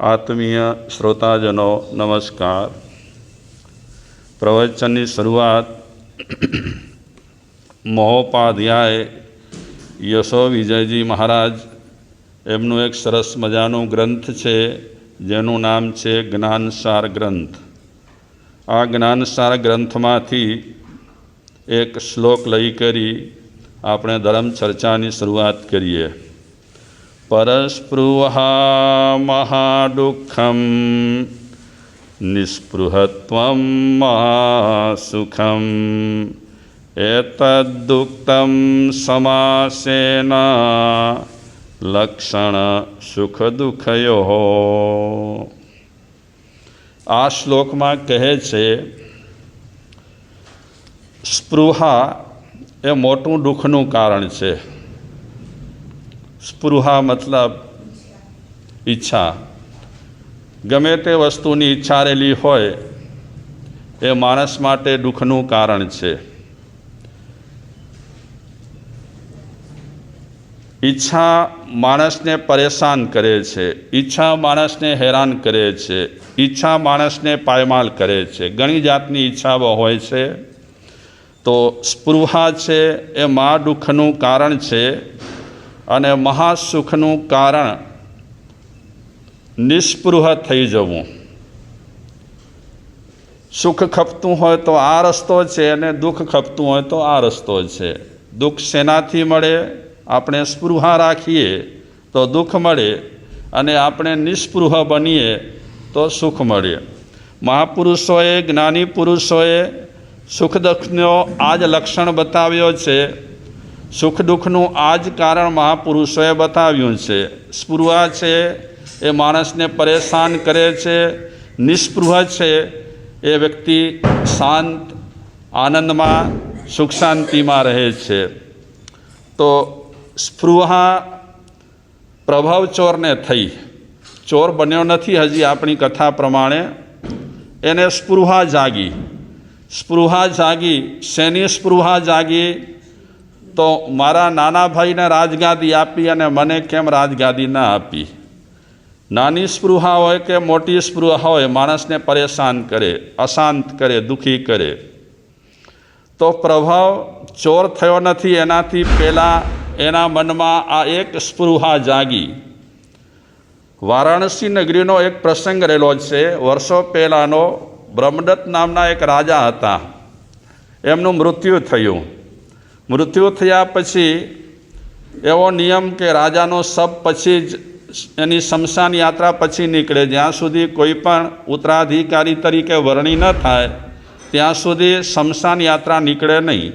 આત્મીય શ્રોતાજનો નમસ્કાર. પ્રવચનની શરૂઆત મહોપાધ્યાય યશો વિજયજી મહારાજ એમનું એક સરસ મજાનું ગ્રંથ છે, જેનું નામ છે જ્ઞાનસાર ગ્રંથ. આ જ્ઞાનસાર ગ્રંથમાંથી એક શ્લોક લઈ કરી આપણે ધર્મ ચર્ચાની શરૂઆત કરીએ. પરસ્પૃહા મહાદુઃખમ નિસ્પૃહત્વમ મહાસુખમ એતદુક્તમ સમાસેન લક્ષણ સુખ દુઃખયો આ શ્લોકમાં કહે છે સ્પૃહા એ મોટું દુઃખનું કારણ છે. સ્પૃહા મતલબ ઈચ્છા. ગમે તે વસ્તુની ઈચ્છા રહેલી હોય, એ માણસ માટે દુઃખનું કારણ છે. ઈચ્છા માણસને પરેશાન કરે છે. ઈચ્છા માણસને હેરાન કરે છે. ઈચ્છા માણસને પાયમાલ કરે છે. ઘણી જાતની ઈચ્છાઓ હોય છે. તો સ્પૃહા છે, એ મા દુઃખનું કારણ છે. અને મહાસુખનું કારણ નિષ્પૃહ થઈ જવું. સુખ ખપતું હોય તો આ રસ્તો છે અને દુઃખ ખપતું હોય તો આ રસ્તો છે. દુઃખ શેનાથી મળે? આપણે સ્પૃહા રાખીએ તો દુઃખ મળે અને આપણે નિષ્પૃહ બનીએ તો સુખ મળે. મહાપુરુષોએ, જ્ઞાની પુરુષોએ સુખ દુઃખનો આ જ લક્ષણ બતાવ્યો છે સુખ દુઃખનું આ જ કારણ મહાપુરુષોએ બતાવ્યું છે. સ્પૃહા છે, એ માણસને પરેશાન કરે છે, નિસ્પૃહ છે, એ વ્યક્તિ શાંત, આનંદમાં, સુખ શાંતિમાં રહે છે. તો સ્પૃહા પ્રભાવ ચોરને થઈ. ચોર બન્યો નથી હજી આપણી કથા પ્રમાણે. એને સ્પૃહા જાગી. સ્પૃહા જાગી, શેની સ્પૃહા જાગી? તો મારા નાના ભાઈને રાજગાદી આપી અને મને કેમ રાજગાદી ના આપી? નાની સ્પૃહા હોય કે મોટી સ્પૃહા હોય, માણસને પરેશાન કરે, અશાંત કરે, દુઃખી કરે. તો પ્રભાવ ચોર થયો નથી, એનાથી પહેલાં એના મનમાં આ એક સ્પૃહા જાગી. વારાણસી નગરીનો એક પ્રસંગ રહેલો છે. વર્ષો પહેલાંનો બ્રહ્મદત્ત નામના એક રાજા હતા. એમનું મૃત્યુ થયું. મૃત્યુ થયા પછી એવો નિયમ કે રાજાનો સબ પછી જ એની શમશાન યાત્રા પછી નીકળે. જ્યાં સુધી કોઈ પણ ઉત્તરાધિકારી તરીકે વરણી ન થાય, ત્યાં સુધી શમશાન યાત્રા નીકળે નહીં.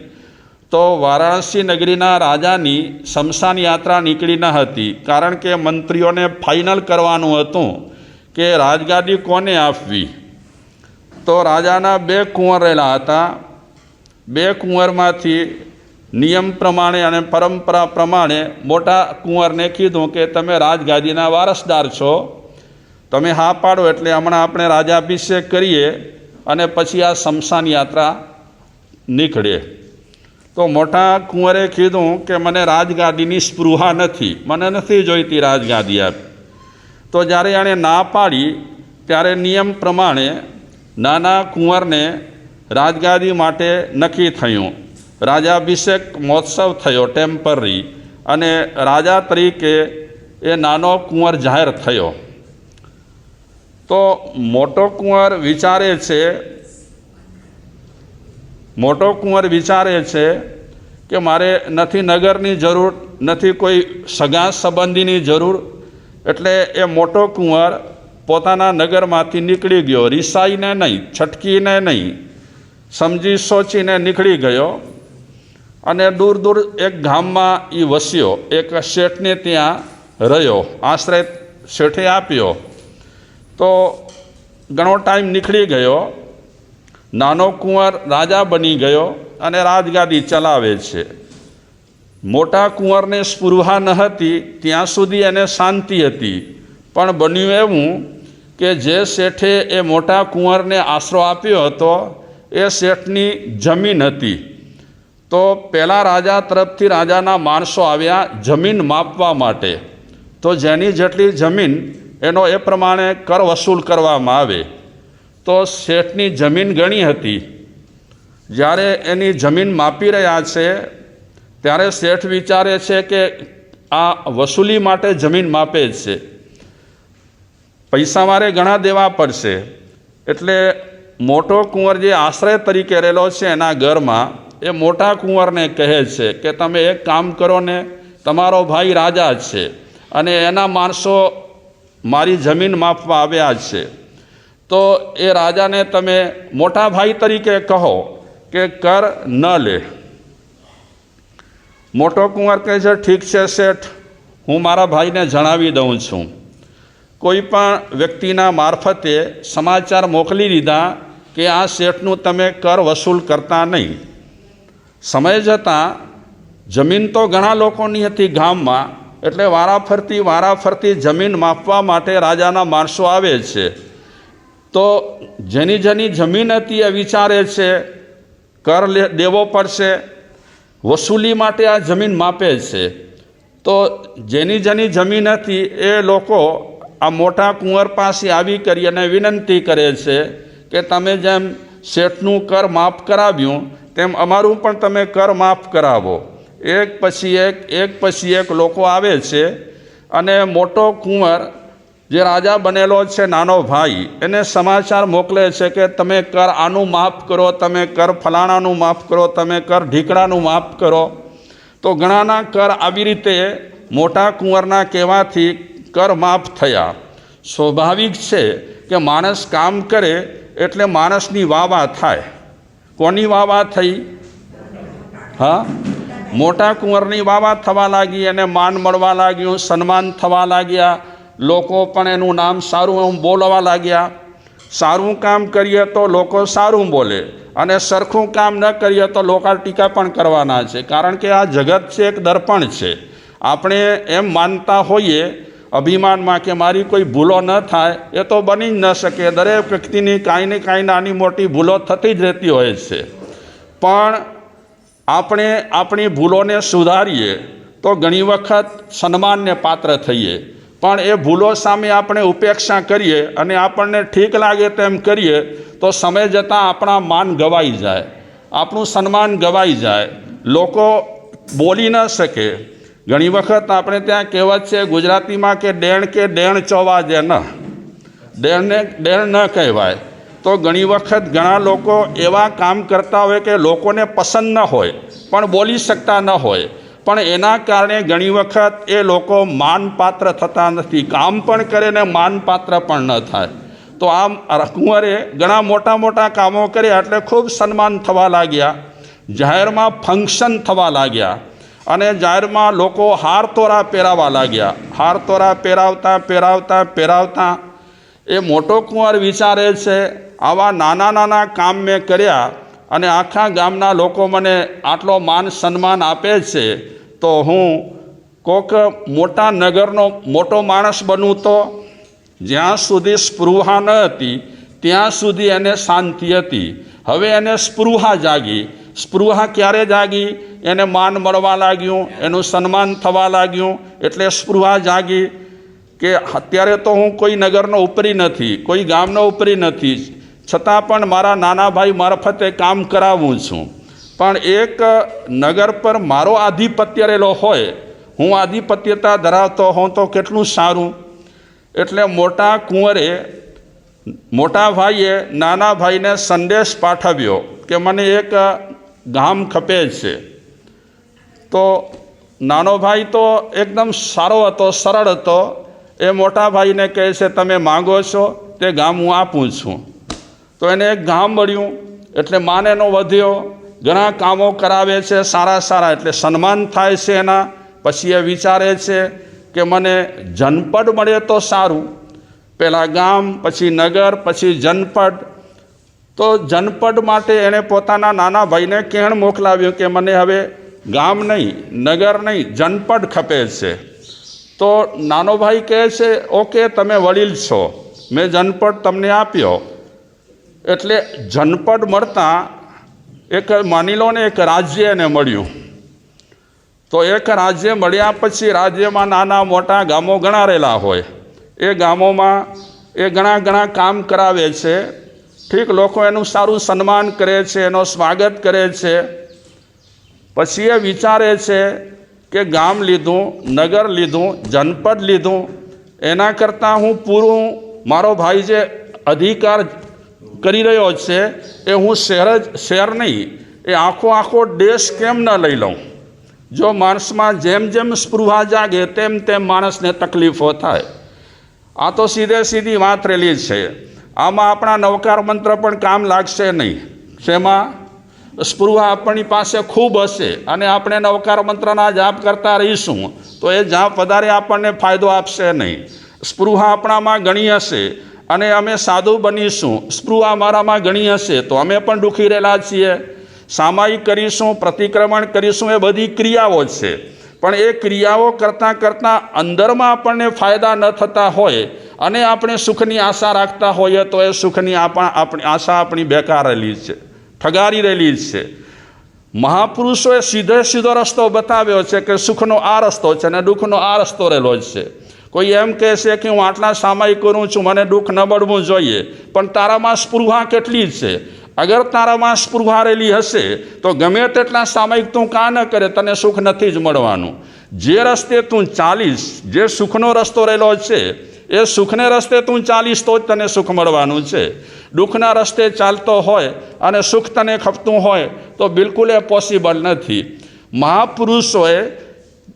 તો વારાણસી નગરીના રાજાની શમશાન યાત્રા નીકળી ન હતી, કારણ કે મંત્રીઓને ફાઇનલ કરવાનું હતું કે રાજગાદી કોને આપવી. તો રાજાના બે કુંવર રહેલા હતા. બે કુંવરમાંથી નિયમ પ્રમાણે અને પરંપરા પ્રમાણે મોટા કુંવરને કીધું કે તમે રાજગાદીના વારસદાર છો. તમે હા પાડો એટલે હમણાં આપણે રાજાભિષેક કરીએ અને પછી આ શમશાન યાત્રા નીકળે. તો મોટા કુંવરે કીધું કે મને રાજગાદીની સ્પૃહા નથી. મને નથી જોઈતી રાજગાદી આપ તો જ્યારે એણે ના પાડી, ત્યારે નિયમ પ્રમાણે નાના કુંવરને રાજગાદી માટે નક્કી થયું. રાજાભિષેક મહોત્સવ થયો ટેમ્પરરી અને રાજા તરીકે એ નાનો કુંવર જાહેર થયો. તો મોટો કુંવર વિચારે છે, મોટો કુંવર વિચારે છે કે મારે નથી નગરની જરૂર, નથી કોઈ સગા સંબંધીની જરૂર, એટલે એ મોટો કુંવર પોતાના નગરમાંથી નીકળી ગયો, રિસાઈને નહીં, છટકીને નહીં, સમજી, સોચીને નીકળી ગયો. અને દૂર દૂર એક ગામમાં એ વસ્યો. એક શેઠને ત્યાં રહ્યો. આશ્રય શેઠે આપ્યો. તો ઘણો ટાઈમ નીકળી ગયો. નાનો કુંવર રાજા બની ગયો અને રાજગાદી ચલાવે છે. મોટા કુંવરને સ્પૃહા ન હતી, ત્યાં સુધી એને શાંતિ હતી. પણ બન્યું એવું કે જે શેઠે એ મોટા કુંવરને આશરો આપ્યો હતો, એ શેઠની જમીન હતી. તો પહેલાં રાજા તરફથી રાજાના માણસો આવ્યા જમીન માપવા માટે. તો જેની જેટલી જમીન એનો એ પ્રમાણે કર વસૂલ કરવામાં આવે. તો શેઠની જમીન ગણી હતી. જ્યારે એની જમીન માપી રહ્યા છે, ત્યારે શેઠ વિચારે છે કે આ વસૂલી માટે જમીન માપે છે. પૈસા મારે ઘણા દેવા પડશે. એટલે મોટો કુંવર જે આશ્રય તરીકે રહેલો છે એના ઘરમાં એ મોટા કુંવરને કહે છે કે તમે એક કામ કરો ને, તમારો ભાઈ રાજા છે અને એના માણસો મારી જમીન માપવા આવ્યા છે. તો એ રાજાને તમે મોટા ભાઈ તરીકે કહો કે કર ન લે. મોટો કુંવર કહે છે, ઠીક છે શેઠ, હું મારા ભાઈને જણાવી દઉં છું. કોઈ પણ વ્યક્તિના મારફતે સમાચાર મોકલી દીધા કે આ શેઠનું તમે કર વસૂલ કરતા નહીં. સમય જતાં જમીન તો ઘણા લોકોની હતી ગામમાં, એટલે વારાફરતી વારાફરતી જમીન માપવા માટે રાજાના માણસો આવે છે. તો જેની જેની જમીન હતી એ વિચારે છે, કર દેવો પડશે, વસૂલી માટે આ જમીન માપે છે. તો જેની જેની જમીન હતી એ લોકો આ મોટા કુંવર પાસે આવી કરી અને વિનંતી કરે છે કે તમે જેમ શેઠનું કર માફ કરાવ્યું તેમ અમારું પણ તમે કર માફ કરાવો. એક પછી એક એક પછી એક લોકો આવે છે અને મોટો કુંવર જે રાજા બનેલો છે નાનો ભાઈ, એને સમાચાર મોકલે છે કે તમે કર આનું માફ કરો, તમે કર ફલાણાનું માફ કરો, તમે કર ઢીકડાનું માફ કરો. તો ઘણાના કર આવી રીતે મોટા કુંવરના કહેવાથી કર માફ થયા. સ્વાભાવિક છે કે માણસ કામ કરે એટલે માણસની વાહ થાય. કોની વાવા થઈ? હા? મોટા કુંવરની વાવા થવા લાગી એને માન મળવા લાગ્યું, સન્માન થવા લાગ્યા. લોકો પણ એનું નામ સારું એમ બોલવા લાગ્યા. સારું કામ કરીએ તો લોકો સારું બોલે અને સરખું કામ ન કરીએ તો લોકો ટીકા પણ કરવાના છે. કારણ કે આ જગત છે, એક દર્પણ છે. આપણે એમ માનતા હોઈએ અભિમાનમાં કે મારી કોઈ ભૂલો ન થાય, એ તો બની જ ન શકે. દરેક વ્યક્તિની કાંઈ ને કાંઈ નાની મોટી ભૂલો થતી જ રહેતી હોય છે. પણ આપણે આપણી ભૂલોને સુધારીએ તો ઘણી વખત સન્માનને પાત્ર થઈએ. પણ એ ભૂલો સામે આપણે ઉપેક્ષા કરીએ અને આપણને ઠીક લાગે તેમ કરીએ તો સમય જતાં આપણા માન ગવાઈ જાય. આપણું સન્માન ગવાઈ જાય. લોકો બોલી ન શકે. ઘણી વખત આપણે ત્યાં કહેવત છે ગુજરાતીમાં કે ડેણ કે ડેણ ચોવા જે ન. ડેણને ડેણ ન કહેવાય. તો ઘણી વખત ઘણા લોકો એવા કામ કરતા હોય કે લોકોને પસંદ ન હોય, પણ બોલી શકતા ન હોય. પણ એના કારણે ઘણી વખત એ લોકો માનપાત્ર થતા નથી. કામ પણ કરે ને માનપાત્ર પણ ન થાય. તો આમ કુંવરે ઘણા મોટા મોટા કામો કર્યા એટલે ખૂબ સન્માન થવા લાગ્યા. જાહેરમાં ફંક્શન થવા લાગ્યા. અને જાહેરમાં લોકો હાર તોરા પહેરાવા લાગ્યા. હાર તોરા પહેરાવતા પહેરાવતા પહેરાવતા. એ મોટો કુંવર વિચારે છે, આવા નાના નાના કામ મેં કર્યા અને આખા ગામના લોકો મને આટલો માન સન્માન આપે છે, તો હું કોક મોટા નગરનો મોટો માણસ બનું તો જ્યાં સુધી સ્પૃહા ન હતી, ત્યાં સુધી એને શાંતિ હતી. હવે એને સ્પૃહા જાગી. સ્પૃહા ક્યારે જાગી? એને માન મળવા લાગ્યું, એનું સન્માન થવા લાગ્યું, એટલે સ્પૃહા જાગી કે અત્યારે તો હું કોઈ નગરનો ઉપરી નથી, કોઈ ગામનો ઉપરી નથી, છતાં પણ મારા નાના ભાઈ મારફતે કામ કરાવું છું. પણ એક નગર પર મારો આધિપત્ય રહેલો હોય, હું આધિપત્યતા ધરાવતો હોઉં તો કેટલું સારું? એટલે મોટા કુંવરે મોટા ભાઈએ નાના ભાઈને સંદેશ પાઠવ્યો કે મને એક ગામ ખપે છે. તો નાનો ભાઈ તો એકદમ સારો હતો, સરળ હતો. એ મોટા ભાઈને કહે છે, તમે માગો છો તે ગામ હું આપું છું. તો એને એક ગામ મળ્યું, એટલે માનેનો વધ્યો. ઘણા કામો કરાવે છે, સારા સારા, એટલે સન્માન થાય છે એના. પછી એ વિચારે છે કે મને જનપદ મળે તો સારું. પહેલાં ગામ, પછી નગર, પછી જનપદ. તો જનપદ માટે એણે પોતાના નાના ભાઈને કહેણ મોકલાવ્યું કે, મને હવે ગામ નહીં, નગર નહીં, જનપદ ખપે છે. તો નાનો ભાઈ કહે છે, ઓકે, તમે વડીલ છો. મેં જનપદ તમને આપ્યો. એટલે જનપદ મળતા એક માની લો ને, એક રાજ્ય એને મળ્યું. તો એક રાજ્ય મળ્યા પછી રાજ્યમાં નાના મોટા ગામો ગણારેલા હોય. એ ગામોમાં એ ઘણા ઘણા કામ કરાવે છે. ઠીક, લોકો એનું સારું સન્માન કરે છે, એનો સ્વાગત કરે છે. પછી એ વિચારે છે કે ગામ લીધું, નગર લીધું, જનપદ લીધું, એના કરતાં હું પૂરું, મારો ભાઈ જે અધિકાર કરી રહ્યો છે, એ હું શહેર જ, શહેર નહીં, એ આખો આખો દેશ કેમ ન લઈ લઉં? જો માણસમાં જેમ જેમ સ્પૃહા જાગે, તેમ તેમ માણસને તકલીફો થાય. આ તો સીધે સીધી વાત રહેલી છે. આમાં આપણા નવકાર મંત્ર પણ કામ લાગશે નહીં. શેમાં? સ્પૃહા આપણી પાસે ખૂબ હશે અને આપણે નવકાર મંત્રના જાપ કરતા રહીશું, તો એ જાપ વધારે આપણને ફાયદો આપશે નહીં. સ્પૃહા આપણામાં ઘણી હશે અને અમે સાધુ બનીશું, સ્પૃહા અમારામાં ઘણી હશે, તો અમે પણ દુઃખી રહેલા છીએ. સામાયિક કરીશું, પ્રતિક્રમણ કરીશું, એ બધી ક્રિયાઓ છે. પણ એ ક્રિયાઓ કરતાં કરતાં અંદરમાં આપણને ફાયદા ન થતા હોય અને આપણે સુખની આશા રાખતા હોઈએ, તો એ સુખની આપણ, આપણી આશા આપણી બેકારેલી છે. ઠગારી રહેલી છે મહાપુરુષોએ સીધે સીધો રસ્તો બતાવ્યો છે કે સુખનો આ રસ્તો છે અને દુઃખનો આ રસ્તો રહેલો જ છે કોઈ એમ કહે છે કે હું આટલા સામાયિક કરું છું મને દુઃખ ન મળવું જોઈએ પણ તારામાં સ્પૃહા કેટલી છે અગર તારામાં સ્પૃહા રહેલી હશે તો ગમે તેટલા સામાયિક તું કાં ન કરે તને સુખ નથી જ મળવાનું જે રસ્તે તું ચાલીશ જે સુખનો રસ્તો રહેલો છે એ સુખને રસ્તે તું ચાલીશ તો જ તને સુખ મળવાનું છે. દુઃખના રસ્તે ચાલતો હોય અને સુખ તને ખપતું હોય તો બિલકુલ એ પોસિબલ નથી. મહાપુરુષોએ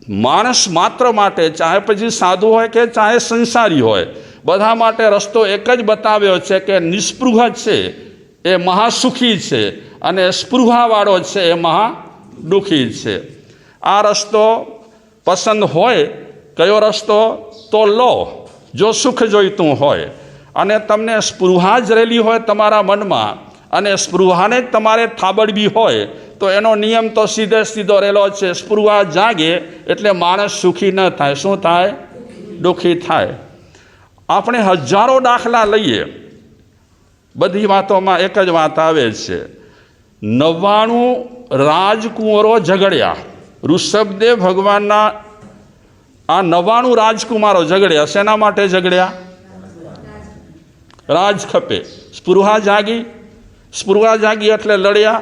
માણસ માત્ર માટે, ચાહે પછી સાધુ હોય કે ચાહે સંસારી હોય, બધા માટે રસ્તો એક જ બતાવ્યો છે કે નિસ્પૃહ છે, એ મહાસુખી છે અને સ્પૃહાવાળો છે, એ મહા દુઃખી છે. આ રસ્તો પસંદ હોય, કયો રસ્તો? તો લો. જો સુખ જોઈતું હોય અને તમને સ્પૃહા જ રહેલી હોય તમારા મનમાં અને સ્પૃહાને જ તમારે થાબડવી હોય, તો એનો નિયમ તો સીધે સીધો રહેલો છે. સ્પૃહા જાગે એટલે માણસ સુખી ન થાય. શું થાય? દુઃખી થાય. આપણે હજારો દાખલા લઈએ. બધી વાતોમાં એક જ વાત આવે છે. નવ્વાણું રાજકુંવરો ઝઘડ્યા. ઋષભદેવ ભગવાનના આ નવ્વાણું રાજકુમારો ઝઘડ્યા. શેના માટે ઝઘડ્યા? રાજ ખપે. સ્પૃહા જાગી. સ્પૃહા જાગી એટલે લડ્યા.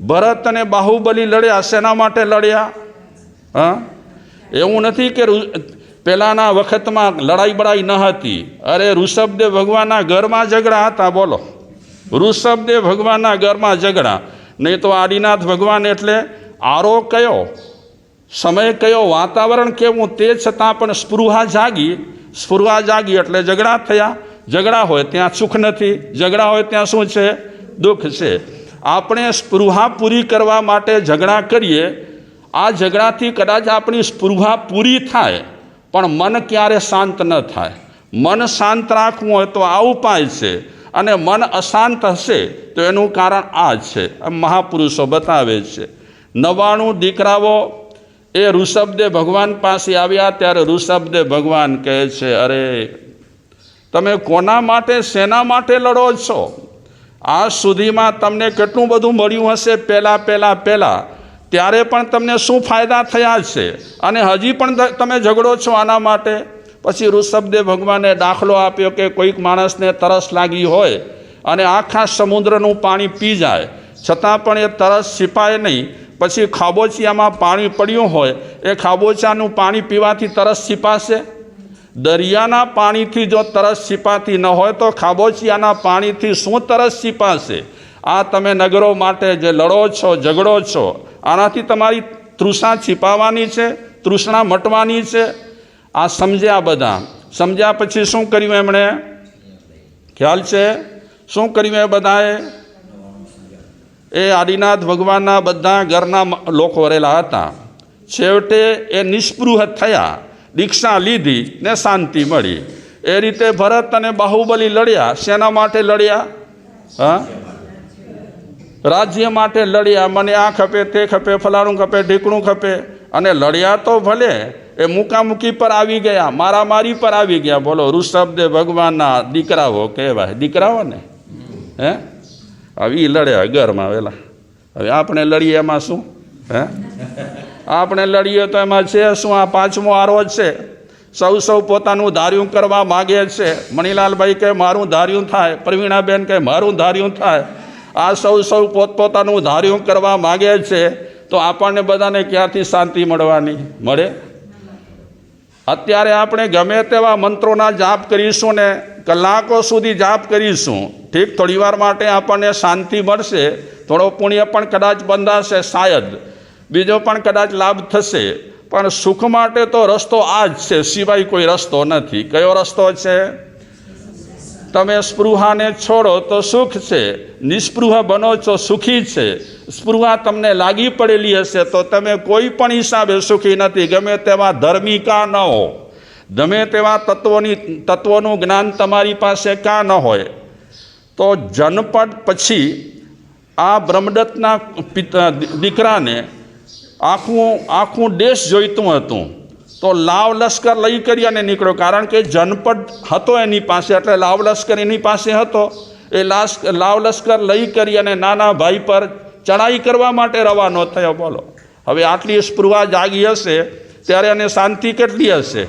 ભરત અને બાહુબલી લડ્યા. શેના માટે લડ્યા? હા? એવું નથી કે પહેલાંના વખતમાં લડાઈ બડાઈ ન હતી. અરે ઋષભદેવ ભગવાનના ઘરમાં ઝઘડા હતા. બોલો. ઋષભદેવ ભગવાનના ઘરમાં ઝઘડા. નહીં તો આદિનાથ ભગવાન એટલે આરો કયો? સમય કયો વાતાવરણ કેવું તે છતાં પણ સ્પૃહા જાગી. સ્પૃહા જાગી એટલે ઝઘડા થયા. ઝઘડા હોય ત્યાં સુખ નથી. ઝઘડા હોય ત્યાં શું છે? દુઃખ છે. આપણે સ્પૃહા પૂરી કરવા માટે ઝઘડા કરીએ. આ ઝઘડાથી કદાચ આપણી સ્પૃહા પૂરી થાય, પણ મન ક્યારે શાંત ન થાય. મન શાંત રાખવું હોય તો આ ઉપાય છે. અને મન અશાંત હશે તો એનું કારણ આ છે. મહાપુરુષો બતાવે છે. નવાણું દીકરાઓ એ ઋષભદેવ ભગવાન પાસે આવ્યા ત્યારે ઋષભદેવ ભગવાન કહે છે, અરે, તમે કોના માટે, શેના માટે લડો છો? આજ સુધીમાં તમને કેટલું બધું મળ્યું હશે? પહેલાં પહેલાં પહેલાં. ત્યારે પણ તમને શું ફાયદા થયા છે? અને હજી પણ તમે ઝઘડો છો આના માટે? પછી ઋષભદેવ ભગવાને દાખલો આપ્યો કે કોઈક માણસને તરસ લાગી હોય અને આખા સમુદ્રનું પાણી પી જાય. છતાં પણ એ તરસ છીપાય નહીં. પછી ખાબોચિયામાં પાણી પડ્યું હોય, એ ખાબોચિયાનું પાણી પીવાથી તરસ છીપાશે? દરિયાના પાણીથી જો તરસ છીપાતી ન હોય, તો ખાબોચિયાના પાણીથી શું તરસ છીપાશે? આ તમે નગરો માટે જે લડો છો, ઝઘડો છો, આનાથી તમારી તૃષ્ણા છીપાવાની છે, તૃષ્ણા મટવાની છે. આ સમજ્યા બધા. સમજ્યા પછી શું કર્યું એમણે? ખ્યાલ છે? શું કર્યું એ બધાએ? એ આદિનાથ ભગવાનના બધા ઘરના લોકો રહેલા હતા. છેવટે એ નિષ્પૃહ થયા, દીક્ષા લીધી ને શાંતિ મળી. એ રીતે ભરત અને બાહુબલી લડ્યા. શેના માટે લડ્યા? હા? રાજ્ય માટે લડ્યા. મને આ ખપે, તે ખપે, ફલાણું ખપે, ઢીકણું ખપે. અને લડ્યા તો ભલે, એ મુકામુકી પર આવી ગયા મારામારી પર આવી ગયા. બોલો, ઋષભદેવ ભગવાનના દીકરાઓ કહેવાય. દીકરાઓ ને હે? ઈ લડ્યા ઘરમાં વેલા. હવે આપણે લડીએ એમાં શું? હે? આપણે લડીએ તો એમાં છે શું? આ પાંચમો આરો છે. સૌ સૌ પોતાનું ધાર્યું કરવા માગે છે. મણિલાલભાઈ કે મારું ધાર્યું થાય. પ્રવીણાબેન કે મારું ધાર્યું થાય. આ સૌ સૌ પોતપોતાનું ધાર્યું કરવા માગે છે. તો આપણને બધાને ક્યાંથી શાંતિ મળવાની? મળે? અત્યારે આપણે ગમે તેવા મંત્રોના જાપ કરીશું ને કલાકો સુધી જાપ કરીશું. ઠીક થોડી વાર માટે આપણને શાંતિ મળશે. થોડો પુણ્ય પણ કદાચ બંધાશે શાયદ. બીજો પણ કદાચ લાભ થશે. પણ સુખ માટે તો રસ્તો આ જ છે. સિવાય કોઈ રસ્તો નથી. કયો રસ્તો છે? તમે સ્પૃહાને છોડો તો સુખ છે. નિસ્પૃહ બનો છો સુખી છે. સ્પૃહા તમને લાગી પડેલી હશે તો તમે કોઈ પણ હિસાબે સુખી નથી. ગમે તેવા ધર્મિકા ન હો. ગમે તેવા તત્વોની તત્વોનું જ્ઞાન તમારી પાસે કાં ન હોય, તો જનપદ પછી આ બ્રહ્મદત્તના દીકરાને આખું આખું દેશ જોઈતું હતું. તો લાવ લશ્કર લઈ કરી અને નીકળ્યો. કારણ કે જનપદ હતો એની પાસે, એટલે લાવ લશ્કર એની પાસે હતો. એ લાશ લાવ લશ્કર લઈ કરી અને નાના ભાઈ પર ચડાઈ કરવા માટે રવાનો થયો. બોલો. હવે આટલી સ્પૃહા જાગી હશે, ત્યારે એને શાંતિ કેટલી હશે?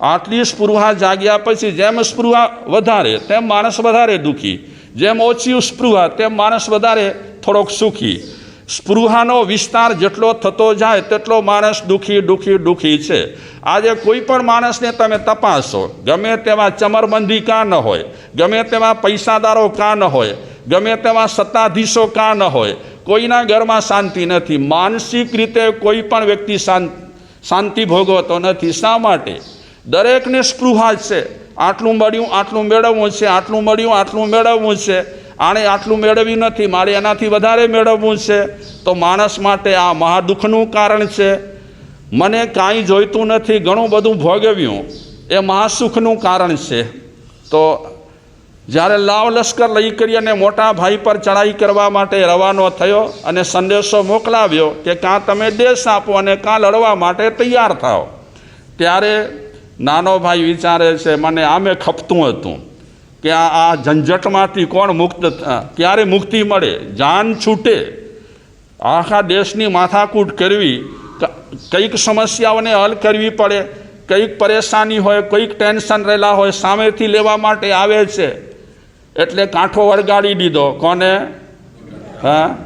આટલી સ્પૃહા જાગ્યા પછી જેમ સ્પૃહા વધારે, તેમ માણસ વધારે દુઃખી. જેમ ઓછી સ્પૃહા, તેમ માણસ વધારે થોડોક સુખી. સ્પૃહાનો વિસ્તાર જેટલો થતો જાય, તેટલો માણસ દુઃખી દુઃખી દુઃખી છે. આજે કોઈ પણ માણસને તમે તપાસો, ગમે તેવા ચમરબંધી કાં ન હોય, ગમે તેવા પૈસાદારો કાં ન હોય, ગમે તેવા સત્તાધીશો કાં ન હોય, કોઈના ઘરમાં શાંતિ નથી. માનસિક રીતે કોઈ પણ વ્યક્તિ શાંત, શાંતિ ભોગવતો નથી. શા માટે? દરેકને સ્પૃહા છે. આટલું મળ્યું, આટલું મેળવવું છે, આટલું મળ્યું, આટલું મેળવવું છે. આણે આટલું મેળવ્યું નથી, મારે એનાથી વધારે મેળવવું છે. તો માણસ માટે આ મહાદુઃખનું કારણ છે. મને કાંઈ જોઈતું નથી, ઘણું બધું ભોગવ્યું. એ મહાસુખનું કારણ છે. તો જ્યારે લાવ લશ્કર લઈ કરી અને મોટા ભાઈ પર ચડાઈ કરવા માટે રવાનો થયો અને સંદેશો મોકલાવ્યો કે કાં તમે દેશ આપો અને કાં લડવા માટે તૈયાર થાઓ. ત્યારે નાનો ભાઈ વિચારે છે, મને આમે ખપતું હતું કે આ આ ઝંઝટમાંથી કોણ મુક્ત ક્યારે મુક્તિ મળે? જાન છૂટે. આખા દેશની માથાકૂટ કરવી કંઈક સમસ્યાઓને હલ કરવી પડે. કંઈક પરેશાની હોય, કંઈક ટેન્શન રહેલા હોય, સામેથી લેવા માટે આવે છે. એટલે કાંઠો વળગાડી દીધો. કોને? હા?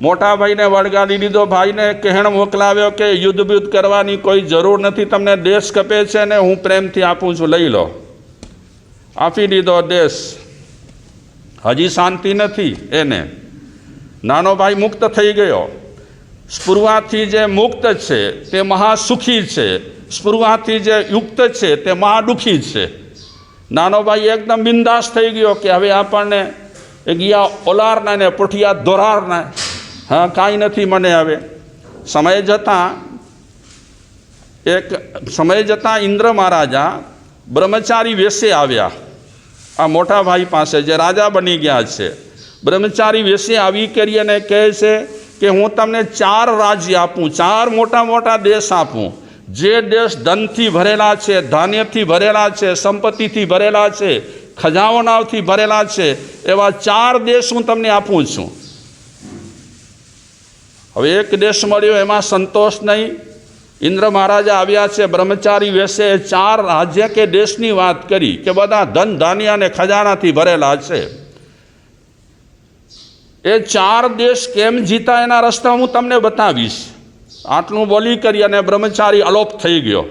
મોટા ભાઈને વળગાડી દીધો. ભાઈને કહેણ મોકલાવ્યો કે યુદ્ધ બુદ્ધ કરવાની કોઈ જરૂર નથી, તમને દેશ કપે છે ને હું પ્રેમથી આપું છું, લઈ લો. આપી દીધો દેશ. હજી શાંતિ નથી એને. નાનો ભાઈ મુક્ત થઈ ગયો. સ્પૃહાથી જે મુક્ત છે, તે મહાસુખી છે. સ્પૃહાથી જે યુક્ત છે, તે મહાદુખી છે. નાનો ભાઈ એકદમ બિંદાસ થઈ ગયો કે હવે આપણને એ ગયા ઓલારના ને પોઠિયા ધોરારના હા, કાંઈ નથી, મને હવે. સમય જતાં, એક સમય જતાં ઇન્દ્ર મહારાજા બ્રહ્મચારી વેશે આવ્યા. આ મોટા ભાઈ પાસે જે રાજા બની ગયા છે. બ્રહ્મચારી વેશે આવી કરી અને કહે છે કે હું તમને ચાર રાજ્ય આપું, ચાર મોટા મોટા દેશ આપું. જે દેશ ધનથી ભરેલા છે, ધાન્યથી ભરેલા છે, સંપત્તિથી ભરેલા છે ખજાવનાઓથી ભરેલા છે, એવા ચાર દેશ હું તમને આપું છું. હવે એક દેશ મળ્યો, એમાં સંતોષ નહીં. ઇન્દ્ર મહારાજા આવ્યા છે, બ્રહ્મચારી વેશે ચાર રાજ્ય કે દેશની વાત કરી કે બધા ધન, ધાન્ય અને ખજાનાથી ભરેલા છે. એ ચાર દેશ કેમ જીતા એના રસ્તા હું તમને બતાવીશ. આટલું બોલી કરી અને બ્રહ્મચારી અલોપ થઈ ગયો.